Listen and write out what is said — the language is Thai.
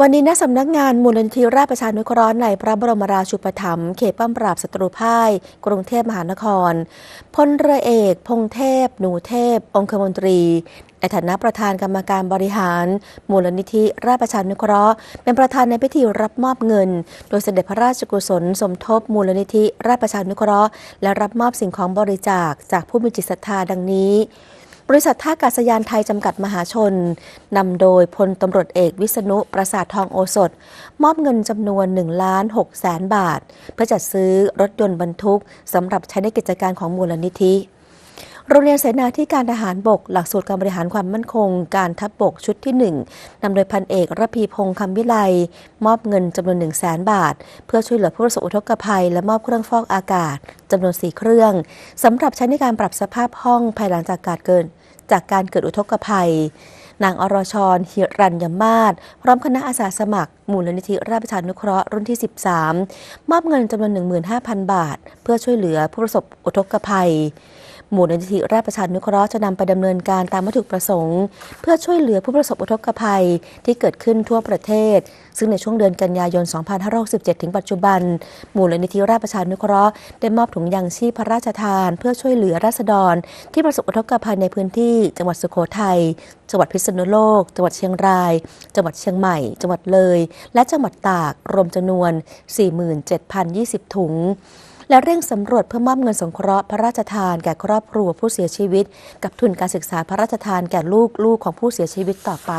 วันนี้ณสำนักงานมูลนิธิราชประชานุเคราะห์ในพระบรมราชูปถัมภ์เขตป้อมปราบศัตรูพ่าย กรุงเทพมหานคร พลเรือเอก พงเทพ หนูเทพ องคมนตรี ในฐานะประธานกรรมการบริหาร มูลนิธิราชประชานุเคราะห์ เป็นประธานในพิธีรับมอบเงิน โดยเสด็จพระราชกุศล สมทบมูลนิธิราชประชานุเคราะห์ และรับมอบสิ่งของบริจาคจากผู้มีจิตศรัทธาดังนี้ บริษัทท่าอากาศยานไทยจำกัดมหาชนนำโดยพลตำรวจเอกวิษณุประสาททองโอสถ มอบเงินจำนวน1ล้าน6แสนบาท เพื่อจัดซื้อรถยนต์บรรทุกสำหรับใช้ในกิจการของมูลนิธิ โรงเรียนเสนาธิการทหารบก หลักสูตรการบริหารความมั่นคง การทัพบบกชุดที่ 1นำโดยพันเอกระพีพงษ์คำวิไล มอบเงินจำนวน1 0 0 0 0แสนบาท เพื่อช่วยเหลือผู้ประสบอุทกภัย และมอบเครื่องฟอกอากาศจำนวน 4 เครื่องสำหรับใช้ในการปรับสภาพห้องภายหลังจากการเกิดจากการเกิดอุทกภัย นางอรชรหิรัญยมาศพร้อมคณะอาสาสมัคร มูลนิธิราชประชานุเคราะห์รุ่นที่ 13 มอบเงินจำนวน 15,000 บาท เพื่อช่วยเหลือผู้ประสบอุทกภัย มูลนิธิราชประชานุเคราะห์จะนำไปดำเนินการตามวัตถุประสงค์ เพื่อช่วยเหลือผู้ประสบอุทกภัยที่เกิดขึ้นทั่วประเทศ ซึ่งในช่วงเดือนกันยายน 2567 ถึงปัจจุบัน มูลนิธิราชประชานุเคราะห์ได้มอบถุงยางชีพพระราชทาน เพื่อช่วยเหลือราษฎร ที่ประสบอุทกภัยในพื้นที่ จังหวัดสุโขทัยจังหวัดพิษณุโลก จังหวัดเชียงราย จังหวัดเชียงใหม่ จังหวัดเลย และจังหวัดตาก รวมจำนวน 47,020 ถุง และเร่งสำรวจเพื่อมอบเงินสงเคราะห์พระราชทานแก่ครอบครัวผู้เสียชีวิต กับทุนการศึกษาพระราชทานแก่ลูกลูกของผู้เสียชีวิตต่อไป